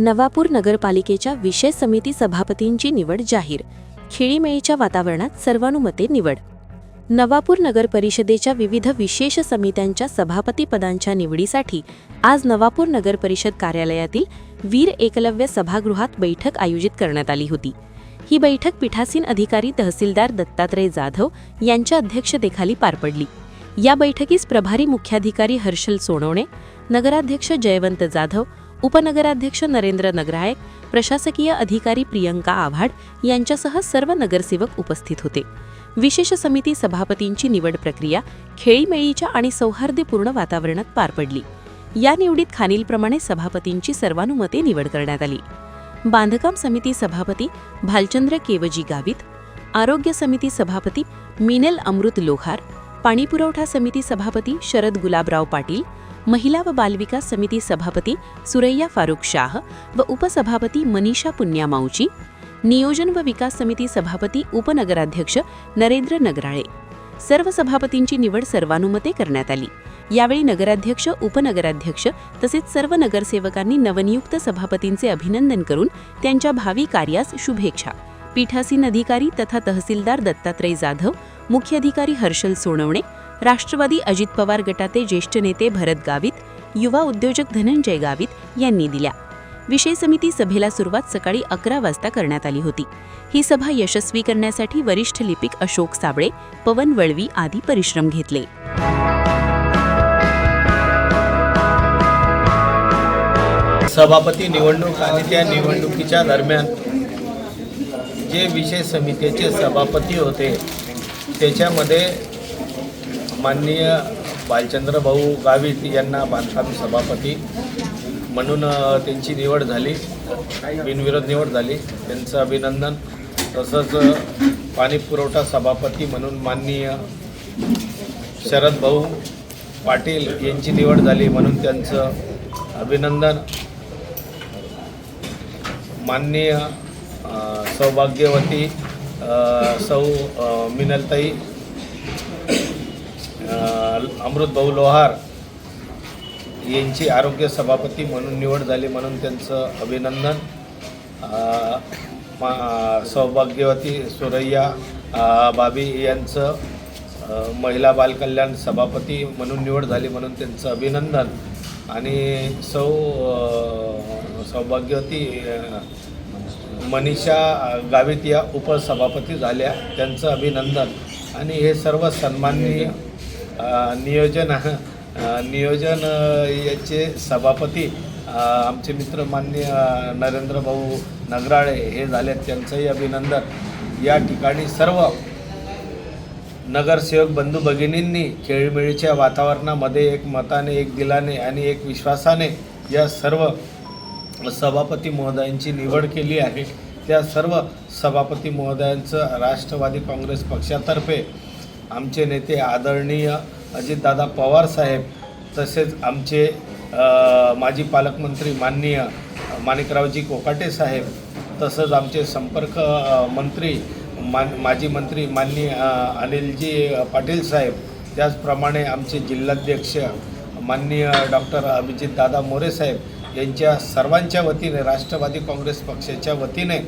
नवापूर नगरपालिकेच्या विषय समिती सभापतींची निवड जाहीर. खेळीमेळीच्या वातावरणात सर्वानुमते निवड. नवापूर नगर परिषदेच्या विविध विशेष समित्यांच्या सभापतीपदांच्या निवडीसाठी आज नवापूर नगर परिषद कार्यालयातील वीर एकलव्य सभागृहात बैठक आयोजित करण्यात आली होती. ही बैठक पीठासीन अधिकारी तहसीलदार दत्तात्रय जाधव यांच्या अध्यक्षतेखाली पार पडली. या बैठकीस प्रभारी मुख्याधिकारी हर्षल सोनवणे नगराध्यक्ष जयवंत जाधव उपनगराध्यक्ष नरेंद्र नगरायक प्रशासकीय अधिकारी प्रियंका आव्हाड यांच्यासह सर्व नगरसेवक उपस्थित होते. विशेष समिती सभापतींची निवड प्रक्रिया खेळीमेळीच्या आणि सौहार्दपूर्ण वातावरणात पार पडली. या निवडीत खालीलप्रमाणे सभापतींची सर्वानुमते निवड करण्यात आली. बांधकाम समिती सभापती भालचंद्र केवजी गावित आरोग्य समिती सभापती मिनेल अमृत लोहार पाणीपुरवठा समिती सभापती शरद गुलाबराव पाटील महिला व बालविकास समिती सभापती सुरैया फारुख शाह व उपसभापती मनीषा पुण्यामाऊची नियोजन व विकास समिती सभापती उपनगराध्यक्ष नरेंद्र नगराळे. सर्व सभापतींची निवड सर्वानुमते करण्यात आली. यावेळी नगराध्यक्ष उपनगराध्यक्ष तसेच सर्व नगरसेवकांनी नवनियुक्त सभापतींचे अभिनंदन करून त्यांच्या भावी कार्यास शुभेच्छा. पीठासीन अधिकारी तथा तहसीलदार दत्तात्रय जाधव मुख्य अधिकारी हर्षल सोनवणे राष्ट्रवादी अजित पवार गटाचे ज्येष्ठ नेते भरत गावित युवा उद्योजक धनंजय गावित यांनी दिल्या. विषय समिती सभेला सुरुवात सकाळी अकरा वाजता करण्यात आली होती. ही सभा यशस्वी करण्यासाठी वरिष्ठ लिपिक अशोक साबळे पवन वळवी आदी परिश्रम घेतले. सभापती निवडणूक आणि त्या निवडणुकीच्या दरम्यान जे विषय समितीचे सभापती होते त्याच्यामध्ये माननीय भाऊ गावित यांना बांधकाम सभापती म्हणून त्यांची निवड झाली. बिनविरोध निवड झाली. त्यांचं अभिनंदन. तसंच पाणी पुरवठा सभापती म्हणून माननीय शरद भाऊ पाटील यांची निवड झाली म्हणून त्यांचं अभिनंदन. माननीय सौभाग्यवती सौ मिनलताई अमृतभाऊ लोहार यांची आरोग्य सभापती म्हणून निवड झाली म्हणून त्यांचं अभिनंदन. मा- सौभाग्यवती सुरैया बाबी यांचं महिला बालकल्याण सभापती म्हणून निवड झाली म्हणून त्यांचं अभिनंदन. आणि सौ सौभाग्यवती मनीषा गावित या उपसभापती झाल्या. त्यांचं अभिनंदन. आणि हे सर्व सन्माननीय नियोजन नियोजन याचे सभापती आमचे मित्र मान्य नरेंद्र भाऊ नगराळे हे झाले त्यांचंही अभिनंदन. या ठिकाणी सर्व नगरसेवक बंधू भगिनींनी खेळीमेळीच्या वातावरणामध्ये एक मताने एक दिलाने आणि एक विश्वासाने या सर्व सभापती महोदयांची निवड केली आहे. त्या सर्व सभापती महोदयांचं राष्ट्रवादी काँग्रेस पक्षातर्फे आमचे नेते आदरणीय अजितदादा पवार साहेब तसेच आमचे माजी पालकमंत्री माननीय माणिकरावजी कोकाटे साहेब तसंच आमचे संपर्क मंत्री मान माजी मंत्री माननीय अनिलजी पाटील साहेब त्याचप्रमाणे आमचे जिल्हाध्यक्ष माननीय डॉक्टर अभिजित दादा मोरे साहेब यांच्या सर्वांच्या वतीने राष्ट्रवादी काँग्रेस पक्षाच्या वतीने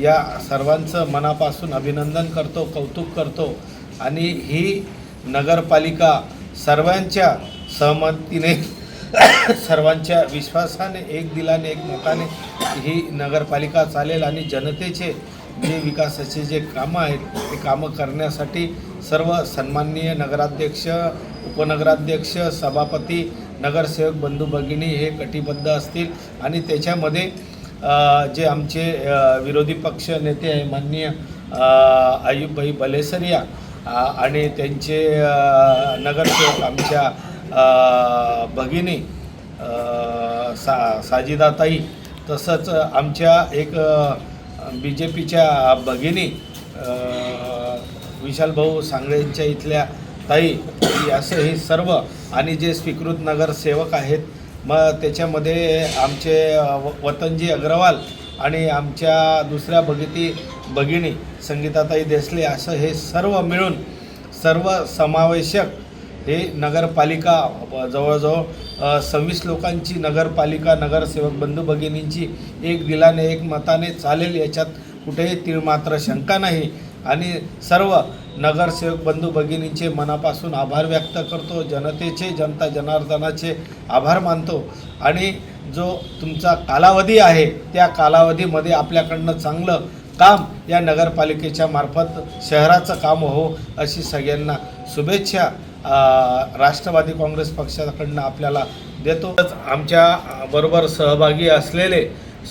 या सर्वांचं मनापासून अभिनंदन करतो कौतुक करतो. आणि ही नगरपालिका सर्वांच्या सहमतीने सर्वांच्या विश्वासाने एक दिलाने एक मताने ही नगरपालिका चालेल. आणि जनतेचे जे विकासाचे जे कामं आहेत ते कामं करण्यासाठी सर्व सन्माननीय नगराध्यक्ष उपनगराध्यक्ष सभापती नगरसेवक बंधू भगिनी हे कटिबद्ध असतील आणि त्याच्यामध्ये जे आमचे विरोधी पक्ष नेते आहे माननीय आयुबभाई बलेसरिया आणि त्यांचे नगरसेवक आमच्या भगिनी सा साजिदाताई तसंच आमच्या एक बी जे पीच्या भगिनी विशालभाऊ सांगळेंच्या इथल्या ताई असं हे सर्व आणि जे स्वीकृत नगरसेवक आहेत मग त्याच्यामध्ये आमचे व- वतनजी अग्रवाल आणि आमच्या दुसऱ्या भगिती भगिनी संगीताताई देसले असं हे सर्व मिळून सर्व समावेशक हे नगरपालिका जवळजवळ सव्वीस लोकांची नगरपालिका नगरसेवक बंधू भगिनींची एक दिलाने एक मताने चालेल याच्यात कुठेही तीळमात्र शंका नाही. आणि सर्व नगरसेवक बंधू भगिनींचे मनापासून आभार व्यक्त करतो. जनतेचे जनता जनार्दनाचे आभार मानतो. आणि जो तुमचा कालावधी आहे त्या कालावधीमध्ये आपल्याकडनं चांगलं काम या नगरपालिकेच्या मार्फत शहराचं काम हो अशी सगळ्यांना शुभेच्छा राष्ट्रवादी काँग्रेस पक्षाकडनं आपल्याला देतो. आमच्या बरोबर सहभागी असलेले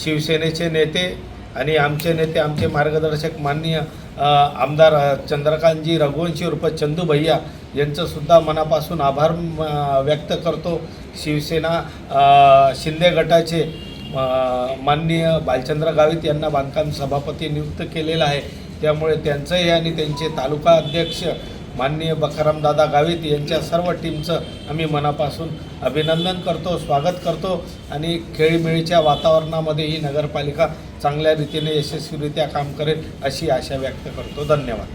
शिवसेनेचे नेते आणि आमचे नेते आमचे मार्गदर्शक माननीय आमदार चंद्रकांतजी रघुवंशी उर्फ चंदू भैया यांचंसुद्धा मनापासून आभार व्यक्त करतो. शिवसेना शिंदे गटाचे माननीय बालचंद्र गावित यांना बांधकाम सभापती नियुक्त केलेलं आहे. त्यामुळे त्यांचंही आणि त्यांचे तालुका अध्यक्ष माननीय बकारामदादा गावित यांच्या सर्व टीमचं आम्ही मनापासून अभिनंदन करतो स्वागत करतो आणि खेळीमेळीच्या वातावरणामध्ये ही नगरपालिका चांगल्या रीतीने यशस्वीरित्या काम करेल अशी आशा व्यक्त करतो. धन्यवाद.